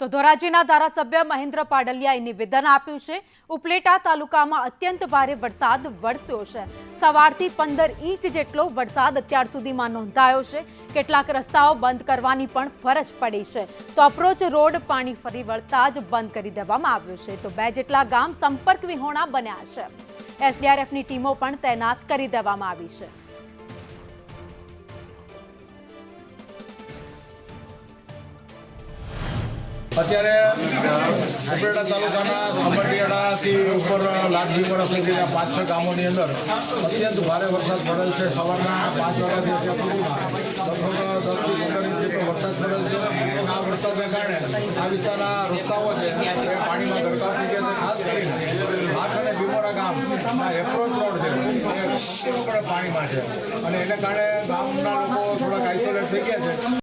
તો ધોરાજીના ધારાસભ્ય મહેન્દ્ર પાડલિયાએ નિવેદન આપ્યું છે. ઉપલેટા તાલુકામાં અત્યંત ભારે વરસાદ વરસ્યો છે. સવારથી પંદર ઇંચ જેટલો વરસાદ અત્યાર સુધીમાં નોંધાયો છે. કેટલાક રસ્તાઓ બંધ કરવાની પણ ફરજ પડી છે. તો અપ્રોચ રોડ પાણી ફરી વળતા જ બંધ કરી દેવામાં આવ્યો છે. તો બે જેટલા ગામ સંપર્ક વિહોણા બન્યા છે. એસડીઆરએફની ટીમો પણ તૈનાત કરી દેવામાં આવી છે. અત્યારે ઉપરેડા તાલુકાના સમટિયાળાથી ઉપર લાઠીવાડા સુધીના પાંચ છ ગામોની અંદર અત્યંત ભારે વરસાદ પડેલ છે. સવારના પાંચ વાગ્યાથી અત્યાર સુધીમાં લગભગ દસથી પંદર ઇંચ જેટલો વરસાદ પડેલ છે. આ વરસાદને કારણે આ વિસ્તારના રસ્તાઓ છે એ પાણીમાં ગરકાવ થઈ ગયા છે. ખાસ કરીને હાથ અને ભીમોરા ગામ, આ એપ્રોચ રોડ છે, એ પાણીમાં છે. અને એને કારણે ગામના લોકો થોડાક આઇસોલેટ થઈ ગયા છે.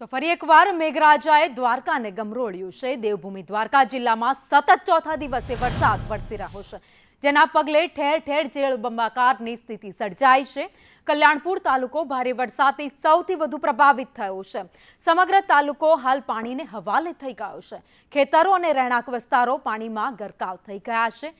તો ફરી એકવાર મેઘરાજાએ દ્વારકાને ગમરોળ્યું છે. દેવભૂમિ દ્વારકા જિલ્લામાં સતત ચોથા દિવસે વરસાદ વરસી રહ્યો છે. જેના પગલે ઠેર ઠેર જળબંબાકારની સ્થિતિ સર્જાઈ છે. કલ્યાણપુર તાલુકો ભારે વરસાદથી સૌથી વધુ પ્રભાવિત થયો છે. સમગ્ર તાલુકો હાલ પાણીને હવાલે થઈ ગયો છે. ખેતરો અને રહેણાંક વિસ્તારો પાણીમાં ગરકાવ થઈ ગયા છે.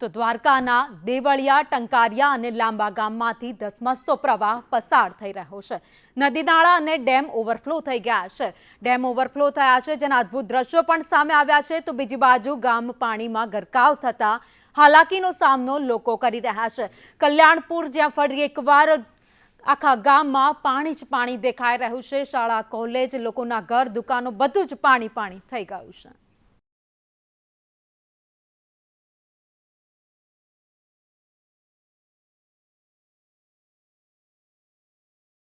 તો દ્વારકાના દેવળિયા, ટંકારિયા અને લાંબા ગામમાંથી ધસમસતો પ્રવાહ પસાર થઈ રહ્યો છે. નદી નાળા અને ડેમ ઓવરફ્લો થઈ ગયા છે. ડેમ ઓવરફ્લો થયા છે, જેના અદ્ભુત દ્રશ્યો પણ સામે આવ્યા છે. તો બીજી બાજુ ગામ પાણીમાં ગરકાવ થતા હાલાકીનો સામનો લોકો કરી રહ્યા છે. કલ્યાણપુર જ્યાં ફરી એકવાર આખા ગામમાં પાણી જ પાણી દેખાઈ રહ્યું છે. શાળા, કોલેજ, લોકોના ઘર, દુકાનો બધું જ પાણી પાણી થઈ ગયું છે.